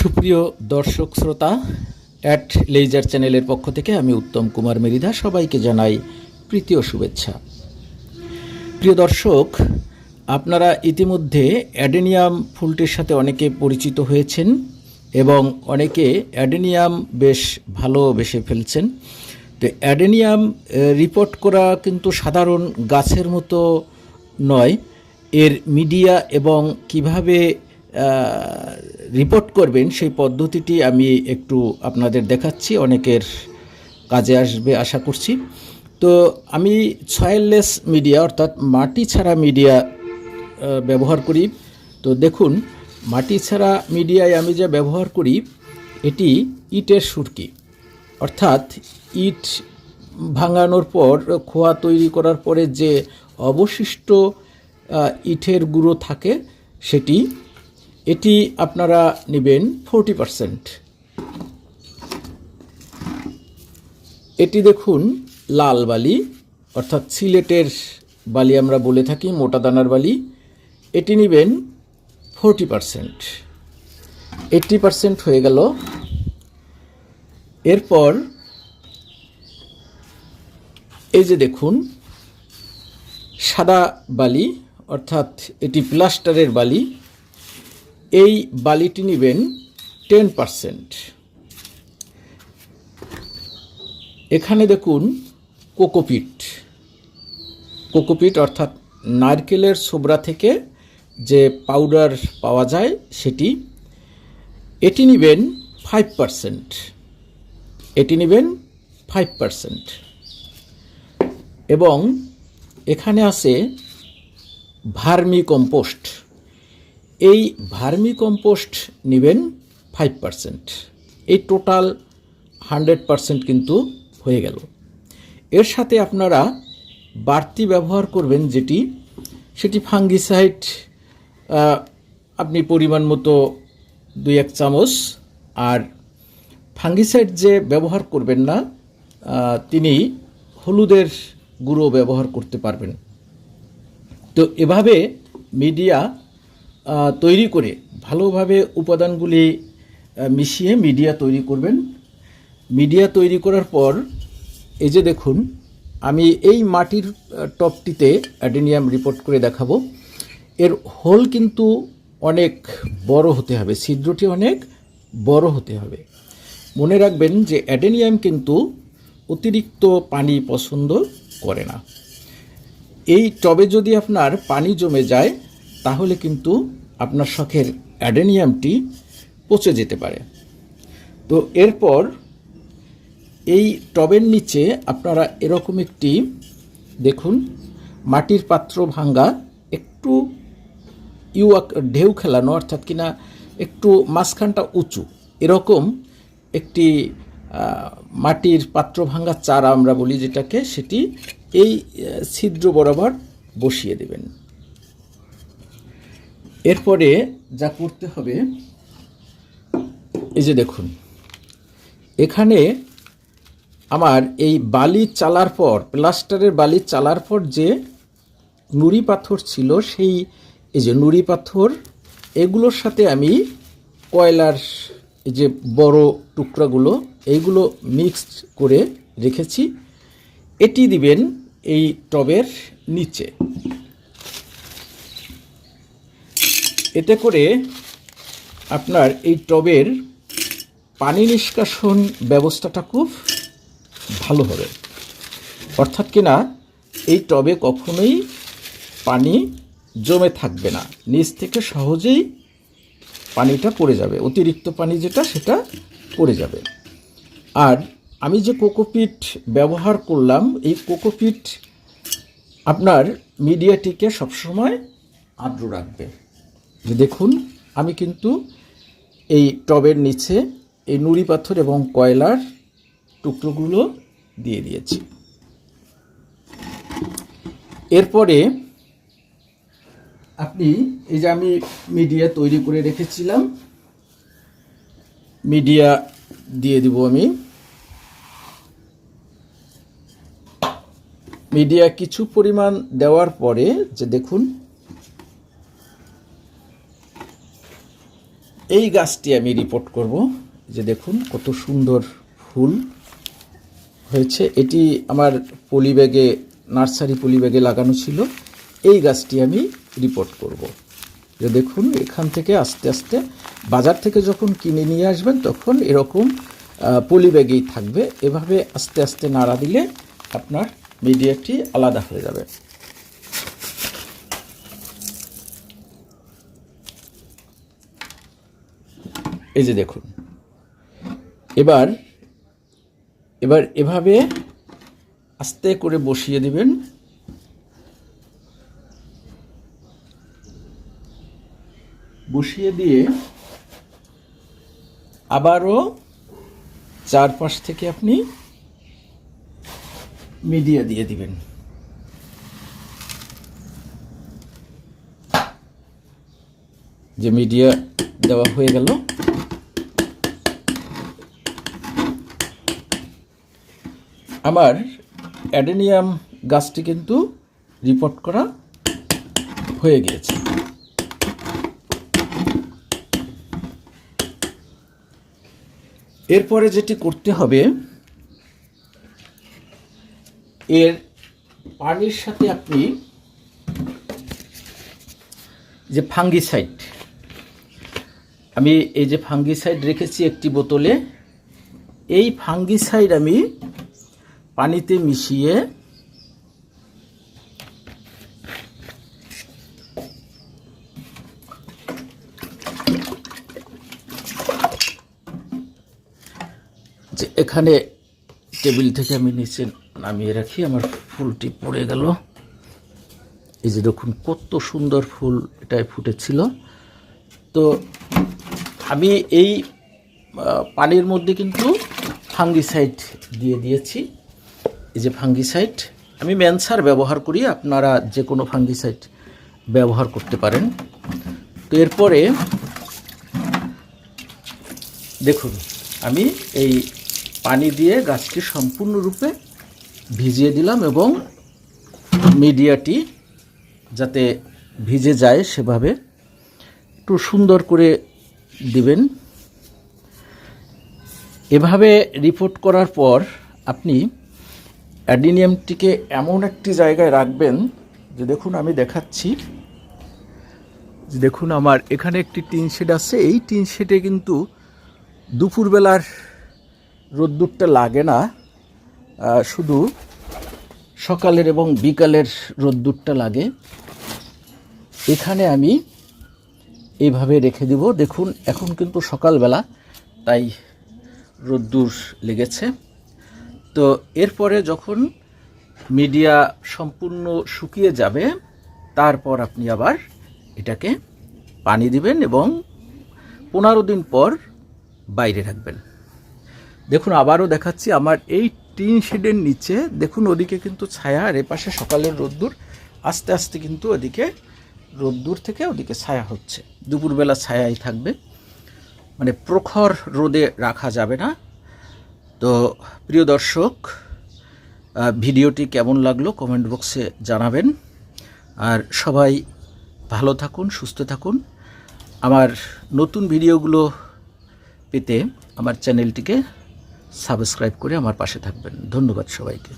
সুপ্রিয় দর্শক শ্রোতা অ্যাট লেজার চ্যানেলের পক্ষ থেকে আমি উত্তম কুমার মেরিদা সবাইকে জানাই প্রীতি ও শুভেচ্ছা। প্রিয় দর্শক, আপনারা ইতিমধ্যে অ্যাডেনিয়াম ফুলটির সাথে অনেকে পরিচিত হয়েছেন এবং অনেকে অ্যাডেনিয়াম বেশ ভালোবেসে ফেলছেন। তো অ্যাডেনিয়াম রিপোর্ট করা কিন্তু সাধারণ গাছের মতো নয়। এর মিডিয়া এবং কীভাবে রিপোর্ট করবেন, সেই পদ্ধতিটি আমি একটু আপনাদের দেখাচ্ছি, অনেকের কাজে আসবে আশা করছি। তো আমি সয়েললেস মিডিয়া অর্থাৎ মাটি ছাড়া মিডিয়া ব্যবহার করি। তো দেখুন, মাটি ছাড়া মিডিয়ায় আমি যা ব্যবহার করি, এটি ইটের সুরকি। অর্থাৎ ইট ভাঙানোর পর, খোয়া তৈরি করার পরে যে অবশিষ্ট ইটের গুঁড়ো থাকে, সেটি এটি আপনারা নেবেন ফোরটি পারসেন্ট। এটি দেখুন লাল বালি, অর্থাৎ সিলেটের বালি আমরা বলে থাকি, মোটা দানার বালি। এটি নেবেন ফোরটি পারসেন্ট। এইট্টি পারসেন্ট হয়ে গেল। এরপর এই যে দেখুন, সাদা বালি, অর্থাৎ এটি প্লাস্টারের বালি। এই বালিটি নেবেন টেন পারসেন্ট এখানে দেখুন কোকোপিট। কোকোপিট অর্থাৎ নারকেলের সোবরা থেকে যে পাউডার পাওয়া যায় সেটি, এটি নেবেন ফাইভ পারসেন্ট এটি নেবেন ফাইভ পারসেন্ট এবং এখানে আছে ভার্মি কম্পোস্ট। এই ভার্মি কম্পোস্ট নেবেন ফাইভ পারসেন্ট এই টোটাল হান্ড্রেড পারসেন্ট কিন্তু হয়ে গেল। এর সাথে আপনারা বাড়তি ব্যবহার করবেন যেটি, সেটি ফাঙ্গিসাইড আপনি পরিমাণ মতো দুই এক চামচ, আর ফাঙ্গিসাইড যে ব্যবহার করবেন না তিনি হলুদের গুঁড়ো ব্যবহার করতে পারবেন। তো এভাবে মিডিয়া তৈরি করে ভালোভাবে উপাদানগুলি মিশিয়ে মিডিয়া তৈরি করবেন। মিডিয়া তৈরি করার পর এই যে দেখুন, আমি এই মাটির টপটিতে অ্যাডেনিয়াম রিপোর্ট করে দেখাবো। এর হোল কিন্তু অনেক বড় হতে হবে, ছিদ্রটি অনেক বড় হতে হবে। মনে রাখবেন যে অ্যাডেনিয়াম কিন্তু অতিরিক্ত পানি পছন্দ করে না। এই টবে যদি আপনার পানি জমে যায় তাহলে কিন্তু আপনার শখের অ্যাডেনিয়ামটি পচে যেতে পারে। তো এরপর এই টবের নিচে আপনারা এরকম একটি, দেখুন, মাটির পাত্র ভাঙ্গা, একটু ইউয়াক, ঢেউ খেলানো, অর্থাৎ কিনা একটু মাঝখানটা উঁচু, এরকম একটি মাটির পাত্র ভাঙ্গা চারা আমরা বলি যেটাকে, সেটি এই ছিদ্র বরাবর বসিয়ে দেবেন। এরপরে যা করতে হবে, এই যে দেখুন, এখানে আমার এই বালি চালার পর, প্লাস্টারের বালি চালার পর যে নুড়ি পাথর ছিল, সেই এই যে নুড়ি পাথর, এগুলোর সাথে আমি কয়লার যে বড় টুকরাগুলো, এইগুলো মিক্সড করে রেখেছি। এটি দিবেন এই টবের নিচে। এতে করে আপনার এই টবের পানি নিষ্কাশন ব্যবস্থাটা খুব ভালো হবে। অর্থাৎ কিনা এই টবে কখনোই পানি জমে থাকবে না। নিচ থেকে সহজেই পানিটা পড়ে যাবে, অতিরিক্ত পানি যেটা, সেটা পড়ে যাবে। আর আমি যে কোকোপিট ব্যবহার করলাম, এই কোকোপিট আপনার মিডিয়াটিকে সবসময় আর্দ্র রাখবে। যে দেখুন, আমি কিন্তু এই টবের নিচে এই নুড়ি পাথর এবং কয়লার টুকরোগুলো দিয়ে দিয়েছি। এরপরে আপনি এই যে আমি মিডিয়া তৈরি করে রেখেছিলাম, মিডিয়া দিয়ে দিব আমি। মিডিয়া কিছু পরিমাণ দেওয়ার পরে যে দেখুন এই গাছটি আমি রিপোর্ট করব। যে দেখুন, কত সুন্দর ফুল হয়েছে। এটি আমার পলিব্যাগে, নার্সারি পলিব্যাগে লাগানো ছিল। এই গাছটি আমি রিপোর্ট করব। যে দেখুন, এখান থেকে আস্তে আস্তে বাজার থেকে যখন কিনে নিয়ে আসবেন, তখন এরকম পলিব্যাগেই থাকবে। এভাবে আস্তে আস্তে নাড়া দিলে আপনার মিডিয়াটি আলাদা হয়ে যাবে। এই যে দেখুন। এবার এবার এভাবে আস্তে করে বসিয়ে দিবেন। বসিয়ে দিয়ে আবারও চারপাশ থেকে আপনি মিডিয়া দিয়ে দিবেন। যে মিডিয়া দেওয়া হয়ে গেল আমার অ্যাডেনিয়াম গাছটি কিন্তু রিপোর্ট করা হয়ে গিয়েছে। এরপরে যেটি করতে হবে, এর পানির সাথে আপনি যে ফাঙ্গিসাইড আমি এই যে ফাঙ্গিসাইড রেখেছি একটি বোতলে, এই ফাঙ্গিসাইড আমি পানিতে মিশিয়ে যে এখানে টেবিল থেকে আমি নিচে নামিয়ে রাখি। আমার ফুলটি পড়ে গেল। এই যে দেখুন, কত সুন্দর ফুল এটায় ফুটেছিল। তো আমি এই পানির মধ্যে কিন্তু ফাঙ্গিসাইড দিয়ে দিয়েছি। এই যে ফাঙ্গিসাইড আমি ম্যানসার ব্যবহার করি, আপনারা যে কোনো ফাঙ্গিসাইড ব্যবহার করতে পারেন। তো এরপরে, দেখুন, আমি এই পানি দিয়ে গাছটি সম্পূর্ণরূপে ভিজিয়ে দিলাম এবং মিডিয়াটি যাতে ভিজে যায় সেভাবে একটু সুন্দর করে দিবেন। এভাবে রিপোর্ট করার পর আপনি অ্যাডিনিয়ামটিকে এমন একটি জায়গায় রাখবেন যে দেখুন আমি দেখাচ্ছি দেখুন আমার এখানে একটি টিন শেড আছে। এই টিন শেডে কিন্তু দুপুরবেলার রোদ্দুরটা লাগে না শুধু সকালের এবং বিকালের রোদ্দুরটা লাগে। এখানে আমি এইভাবে রেখে দিব। দেখুন, এখন কিন্তু সকালবেলা, তাই রোদ্দুর লেগেছে। তো এরপরে যখন মিডিয়া সম্পূর্ণ শুকিয়ে যাবে, তারপর আপনি আবার এটাকে পানি দিবেন এবং পনেরো দিন পর বাইরে রাখবেন। দেখুন, আবারও দেখাচ্ছি, আমার এই টিন শেডের নিচে, দেখুন, ওদিকে কিন্তু ছায়া, আর এপাশে সকালের রোদ্দুর, আস্তে আস্তে কিন্তু ওদিকে রোদ্দুর থেকে ওদিকে ছায়া হচ্ছে। দুপুরবেলা ছায়াই থাকবে। মানে প্রখর রোদে রাখা যাবে না। তো প্রিয় দর্শক ভিডিওটি কেমন লাগল কমেন্ট বক্সে জানাবেন। আর সবাই ভালো থাকুন, সুস্থ থাকুন। আমার নতুন ভিডিওগুলো পেতে আমার চ্যানেলটিকে সাবস্ক্রাইব করে আমার পাশে থাকবেন। ধন্যবাদ সবাইকে।